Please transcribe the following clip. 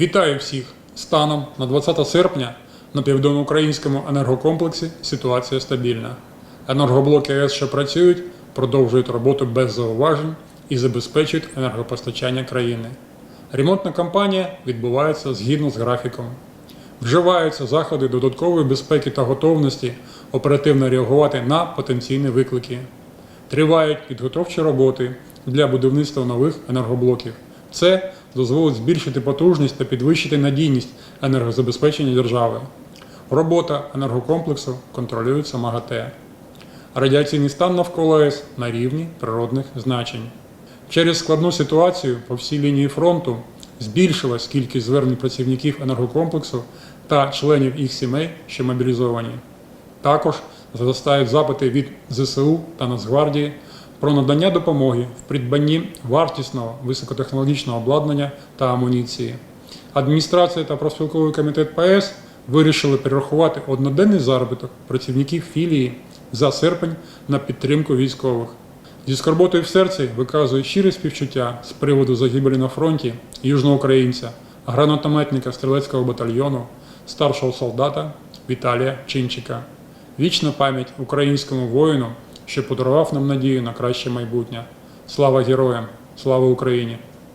Вітаю всіх! Станом на 20 серпня на південноукраїнському енергокомплексі ситуація стабільна. Енергоблоки АЕС, що працюють, продовжують роботу без зауважень і забезпечують енергопостачання країни. Ремонтна кампанія відбувається згідно з графіком. Вживаються заходи додаткової безпеки та готовності оперативно реагувати на потенційні виклики. Тривають підготовчі роботи для будівництва нових енергоблоків. Це дозволить збільшити потужність та підвищити надійність енергозабезпечення держави. Робота енергокомплексу контролюється МАГАТЕ. Радіаційний стан навколо АЕС на рівні природних значень. Через складну ситуацію по всій лінії фронту збільшилась кількість звернень працівників енергокомплексу та членів їх сімей, що мобілізовані. Також зростають запити від ЗСУ та Нацгвардії про надання допомоги в придбанні вартісного високотехнологічного обладнання та амуніції. Адміністрація та профспілковий комітет ПАЕС вирішили перерахувати одноденний заробіток працівників філії за серпень на підтримку військових. Зі скорботою в серці виказує щире співчуття з приводу загибелі на фронті южноукраїнця, гранатометника стрілецького батальйону, старшого солдата Віталія Чинчика. Вічна пам'ять українському воїну, що подарував нам надію на краще майбутнє. Слава героям! Слава Україні!